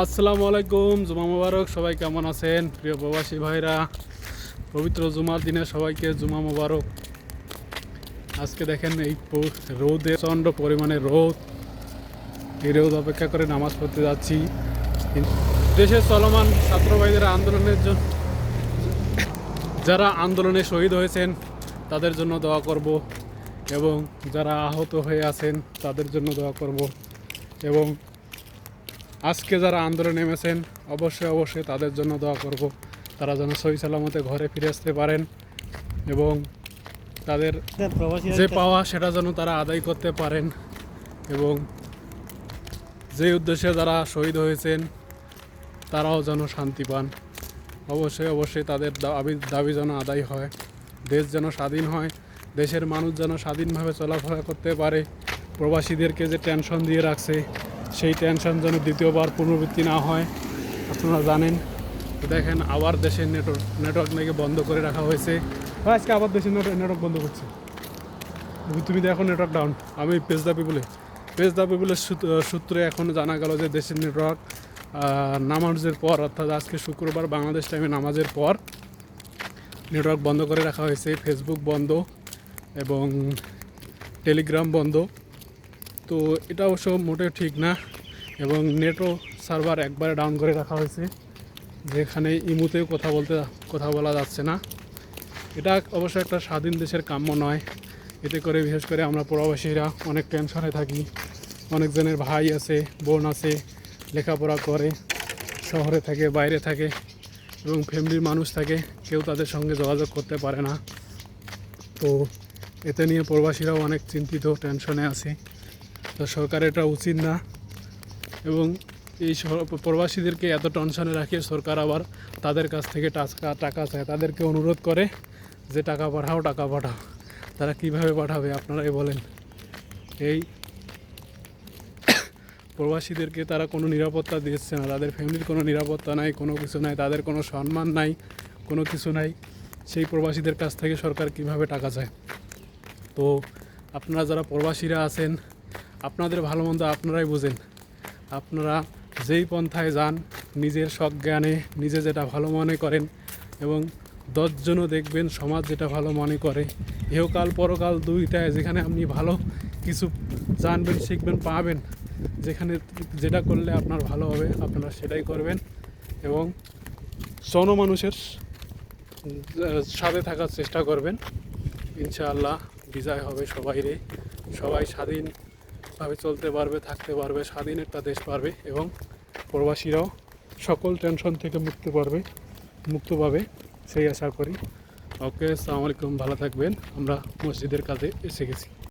আসসালামু আলাইকুম, জুমা মোবারক, সবাই কেমন আছেন? প্রিয় প্রবাসী ভাইরা, পবিত্র জুমার দিনে সবাইকে জুমা মোবারক। আজকে দেখেন এই রোদে প্রচণ্ড পরিমাণে রোদ। এই রোদ অপেক্ষা করে নামাজ পড়তে যাচ্ছি। দেশের চলমান ছাত্র ভাইদের আন্দোলনের জন্য যারা আন্দোলনে শহীদ হয়েছেন, তাদের জন্য দোয়া করব এবং যারা আহত হয়ে আছেন, তাদের জন্য দোয়া করব এবং আজকে যারা আন্দোলনে নেমেছেন, অবশ্যই অবশ্যই তাদের জন্য দোয়া করব। তারা যেন সহি সালামতে ঘরে ফিরে আসতে পারেন এবং তাদের যে পাওয়া সেটা যেন তারা আদায় করতে পারেন এবং যে উদ্দেশ্যে যারা শহীদ হয়েছেন, তারাও যেন শান্তি পান। অবশ্যই অবশ্যই তাদের দাবি দাবি যেন আদায় হয়। দেশ যেন স্বাধীন হয়, দেশের মানুষ যেন স্বাধীনভাবে চলাফেরা করতে পারে। প্রবাসীদেরকে যে টেনশন দিয়ে রাখছে সেই টেনশন যেন দ্বিতীয়বার পুনরাবৃত্তি না হয়, আপনারা জানেন। দেখেন, আবার দেশের নেটওয়ার্ক নেটওয়ার্ক নাকি বন্ধ করে রাখা হয়েছে। আজকে আবার দেশের নেটওয়ার্ক বন্ধ করছে। তুমি দেখো নেটওয়ার্ক ডাউন আমি পেজ দা পিপুলে পেজ দা পিপুলের সূত্রে এখন জানা গেল যে দেশের নেটওয়ার্ক নামাজের পর, অর্থাৎ আজকে শুক্রবার বাংলাদেশ টাইমে নামাজের পর নেটওয়ার্ক বন্ধ করে রাখা হয়েছে। ফেসবুক বন্ধ এবং টেলিগ্রাম বন্ধ। তো এটা অবশ্য মোটেও ঠিক না এবং নেটও সার্ভার একবারে ডাউন করে রাখা হয়েছে, যেখানে ইমুতেও কথা বলতে, কথা বলা যাচ্ছে না। এটা অবশ্য একটা স্বাধীন দেশের কাম্য নয়। এতে করে বিশেষ করে আমরা প্রবাসীরা অনেক টেনশনে থাকি। অনেকজনের ভাই আছে, বোন আছে, লেখাপড়া করে, শহরে থাকে, বাইরে থাকে এবং ফ্যামিলির মানুষ থাকে, কেউ তাদের সঙ্গে যোগাযোগ করতে পারে না। তো এতে নিয়ে প্রবাসীরাও অনেক চিন্তিত টেনশনে আছে। তো সরকার এটা উচিত না। এবং এই প্রবাসীদেরকে এত টেনশনে রাখে সরকার আবার তাদের কাছ থেকে টাকা টাকা চায়। তাদেরকে অনুরোধ করে যে টাকা পাঠাও টাকা পাঠাও। তারা কীভাবে পাঠাবে, আপনারাই বলেন। এই প্রবাসীদেরকে তারা কোনো নিরাপত্তা দিচ্ছে না। তাদের ফ্যামিলির কোনো নিরাপত্তা নাই, কোনো কিছু নাই, তাদের কোনো সম্মান নাই, কোনো কিছু নাই। সেই প্রবাসীদের কাছ থেকে সরকার কীভাবে টাকা চায়? তো আপনারা যারা প্রবাসীরা আছেন আপনাদের ভালো মন্দ আপনারাই বোঝেন। আপনারা যেই পন্থায় যান নিজের সজ্ঞানে নিজে যেটা ভালো মনে করেন এবং দশজনও দেখবেন সমাজ যেটা ভালো মনে করে। ইহকাল পরকাল দুইটায় যেখানে আপনি ভালো কিছু জানবেন শিখবেন পাবেন যেখানে যেটা করলে আপনার ভালো হবে আপনারা সেটাই করবেন এবং জনমানুষের আহ, সাথে থাকার চেষ্টা করবেন। ইনশাআল্লাহ বিজয় হবে সবাইরে সবাই স্বাধীনভাবে চলতে পারবে, থাকতে পারবে স্বাধীন একটা দেশ পারবে এবং প্রবাসীরাও সকল টেনশন থেকে মুক্ত পারবে, মুক্ত পাবে, সেই আশা করি। ওকে আসসালামু আলাইকুম, ভালো থাকবেন। আমরা মসজিদের কাজে এসে গেছি।